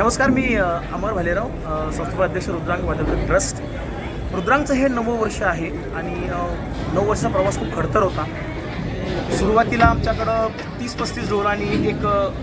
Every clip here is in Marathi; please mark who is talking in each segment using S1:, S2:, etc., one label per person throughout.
S1: नमस्कार मी अमर भालेराव अ, अध्यक्ष रुद्रांग वादळ ट्रस्ट. रुद्रांगचं हे नवं वर्ष आहे आणि नऊ वर्षाचा प्रवास खूप खडतर होता. सुरुवातीला आमच्याकडं तीस पस्तीस ढोल आणि एक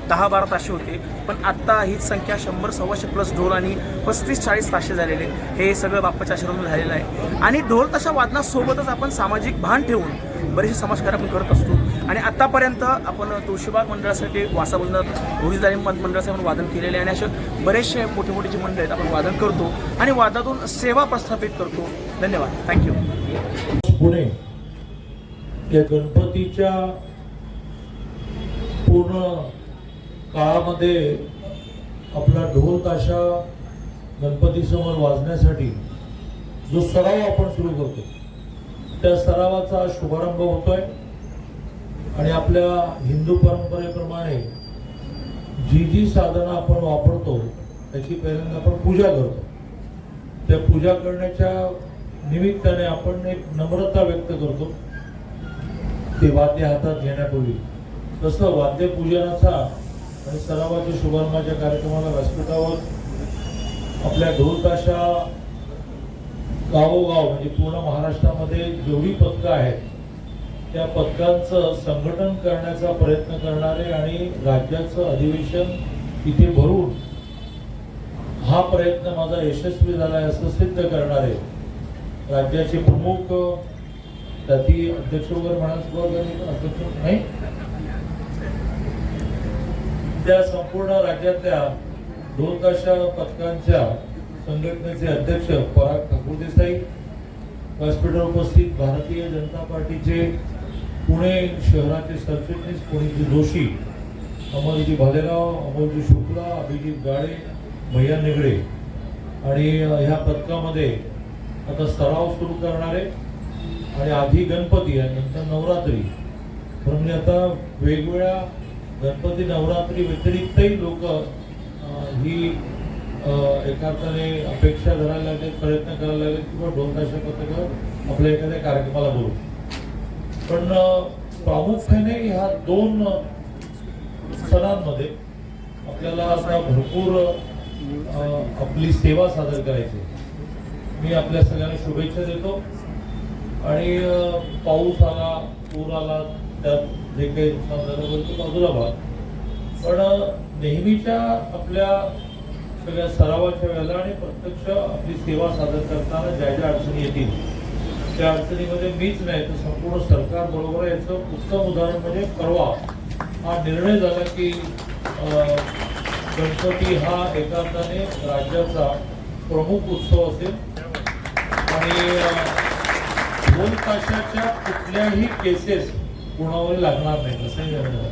S1: दहा बारा ताशे होते. पण आत्ता हीच संख्या शंभर सव्वाशे प्लस ढोल आणि पस्तीस चाळीस ताशे झालेले हे सगळं बाप्पाच्या आशीर्वाद झालेलं आहे. आणि ढोल तशा वादनासोबतच आपण सामाजिक भान ठेवून बरेचसे समाजकार्य आपण करत असतो. आणि आत्तापर्यंत आपण तुळशीबाग मंडळासाठी वासाबंधात रोहिदारी मंडळासाठी आपण वादन केलेले आहे आणि असे बरेचसे मोठे मोठे जे मंडळ आहेत आपण वादन करतो आणि वादातून सेवा प्रस्थापित करतो. धन्यवाद. थँक्यू
S2: पुणे या गणपतीच्या पूर्ण काळामध्ये आपला ढोल ताशा गणपतीसमोर वाजण्यासाठी जो सराव आपण सुरू करतो त्या सरावाचा शुभारंभ होतोय. आणि आपल्या हिंदू परंपरेप्रमाणे जी जी साधनं आपण वापरतो त्याची पहिल्यांदा आपण पूजा करतो. त्या पूजा करण्याच्या निमित्ताने आपण एक नम्रता व्यक्त करतो. ते वाद्य हातात घेण्यापूर्वी. तसं वाद्यपूजनाचा आणि सरावाच्या शुभारंभाच्या कार्यक्रमाला व्यासपीठावर आपल्या ढोलताशा गावोगाव म्हणजे पूर्ण महाराष्ट्रामध्ये जेवढी पथकं आहेत त्या पथकांचं संघटन करण्याचा प्रयत्न करणारे आणि राज्याचं अधिवेशन इथे भरून हा प्रयत्न माझा यशस्वी झाला आहे असं सिद्ध करणारे राज्याचे प्रमुख त्याची अध्यक्ष वगैरे म्हणायचं अध्यक्ष नाही? त्या संपूर्ण राज्यातल्या दोन ताशा पथकांच्या संघटनेचे अध्यक्ष पराग ठाकूर देसाई व्यासपीठावर उपस्थित भारतीय जनता पार्टीचे पुणे शहराचे सरचिटणीस पुणेजी जोशी अमरजी भालेराव अमोलजी शुक्ला अभिजित गाडे भैया निगडे. आणि ह्या पथकामध्ये आता सराव सुरू करणारे आणि आधी गणपती आणि नंतर नवरात्री. म्हणजे आता वेगवेगळ्या गणपती नवरात्री व्यतिरिक्तही लोक ही एका अर्थाने अपेक्षा धरायला लागले प्रयत्न करायला लागले किंवा ढोलताशा पथकं आपल्या एखाद्या कार्यक्रमाला बोलू पण प्रामुख्याने ह्या दोन सणांमध्ये आपल्याला असा भरपूर आपली सेवा सादर करायची मी आपल्या सगळ्यांना शुभेच्छा देतो. आणि पाऊस आला पूर आला त्यात जे काही नुकसान झालं म्हणजे बोलतो बाजूला भाग. पण नेहमीच्या आपल्या सगळ्या सरावाच्या वेळेला आणि प्रत्यक्ष आपली सेवा सादर करताना ज्या ज्या अडचणी येतील त्या अडचणीमध्ये मीच नाही तर संपूर्ण सरकार बरोबर याचं उत्तम उदाहरण म्हणजे परवा हा निर्णय झाला की गणपती हा एकांताने राज्याचा प्रमुख उत्सव असेल. आणि दोन ताशाच्या कुठल्याही केसेस कुणावर लागणार नाही असंही निर्णय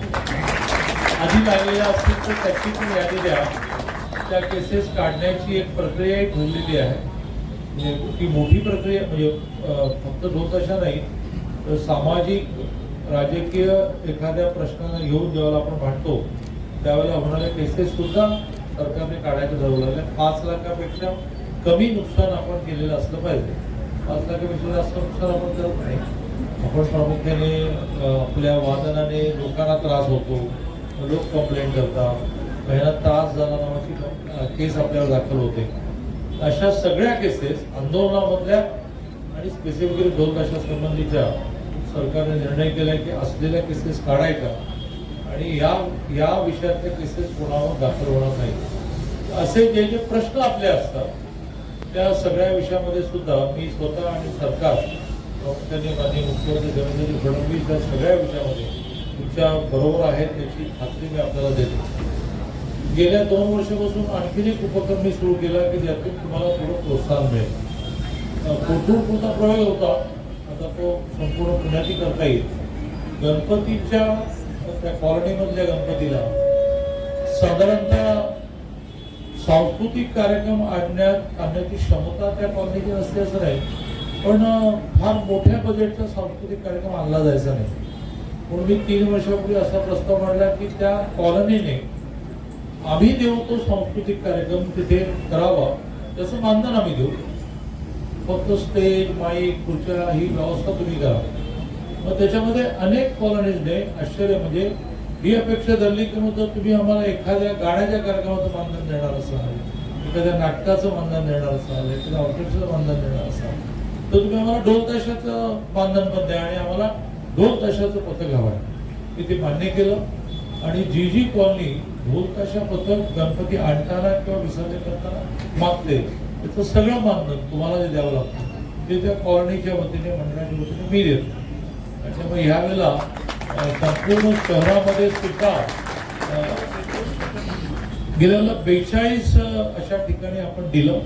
S2: आधी लागलेल्या असतील तर त्याची पण यादी द्या. त्या केसेस काढण्याची एक प्रक्रिया ठरलेली आहे. म्हणजे ती मोठी प्रक्रिया म्हणजे फक्त दोन अशा नाही तर सामाजिक राजकीय एखाद्या प्रश्नाला घेऊन ज्यावेळेला आपण भांडतो त्यावेळेला होणाऱ्या केसेस सुद्धा सरकारने काढायचं ठरवलं आहे पाच लाखापेक्षा कमी नुकसान आपण केलेलं असलं पाहिजे. पाच लाखापेक्षा जास्त नुकसान आपण करत नाही. आपण प्रामुख्याने आपल्या वादनाने लोकांना त्रास होतो. लोक कंप्लेंट करतात. महिना त्रास झाला नावाची केस आपल्यावर दाखल होते. अशा सगळ्या केसेस आंदोलनामधल्या आणि स्पेसिफिकली दोन अशा संबंधीच्या सरकारने निर्णय केला की असलेल्या केसेस काढायच्या आणि या या विषयातल्या केसेस कोणावर दाखल होणार नाही असे जे जे प्रश्न आपले असतात त्या सगळ्या विषयामध्ये सुद्धा मी स्वतः आणि सरकार प्रामुख्याने माननीय मुख्यमंत्री देवेंद्रजी फडणवीस या सगळ्या विषयामध्ये तुमच्या बरोबर आहेत याची खात्री मी आपल्याला देतो. गेल्या दोन वर्षापासून आणखीन एक उपक्रम मी सुरू केला की ज्यातून तुम्हाला थोडं प्रोत्साहन मिळेल. कोथरूड पुरता प्रयोग होता आता तो संपूर्ण पुण्यातही करता येईल. गणपतीच्या त्या कॉलनीमधल्या गणपतीला साधारणतः सांस्कृतिक कार्यक्रम आणण्यात आणण्याची क्षमता त्या कॉलनीची नसते असं नाही पण फार मोठ्या बजेटचा सांस्कृतिक कार्यक्रम आणला जायचा नाही. म्हणून मी तीन वर्षापूर्वी असा प्रस्ताव मांडला की त्या कॉलनीने आम्ही देऊ तो सांस्कृतिक कार्यक्रम तिथे करावा त्याचं मानधन आम्ही देऊ. फक्त स्टेज माईक खुर्च्या ही व्यवस्था तुम्ही करा. मग त्याच्यामध्ये अनेक कॉलनीजने आश्चर्य म्हणजे ही अपेक्षा धरली की मग जर तुम्ही आम्हाला एखाद्या गाण्याच्या कार्यक्रमाचं मानधन देणार असाल एखाद्या नाटकाचं मानधन देणार असाल एखाद्या ऑर्केस्ट्राचं मानधन देणार असाल तर तुम्ही आम्हाला ढोल ताशाचं मानधन पण द्या आणि आम्हाला ढोल ताशाचं पथक हवं आहे. मी ते मान्य केलं आणि जी जी कॉलनी ढोल कशाबद्दल गणपती आणताना किंवा विसर्जन करताना मागते? त्याचं सगळं मानधन तुम्हाला जे द्यावं लागतं ते त्या कॉलनीच्या वतीने मंडळाच्या वतीने मी देतो. त्याच्यामुळे ह्यावेळेला संपूर्ण शहरामध्ये सुद्धा गेलेलं बेचाळीस अशा ठिकाणी आपण दिलं.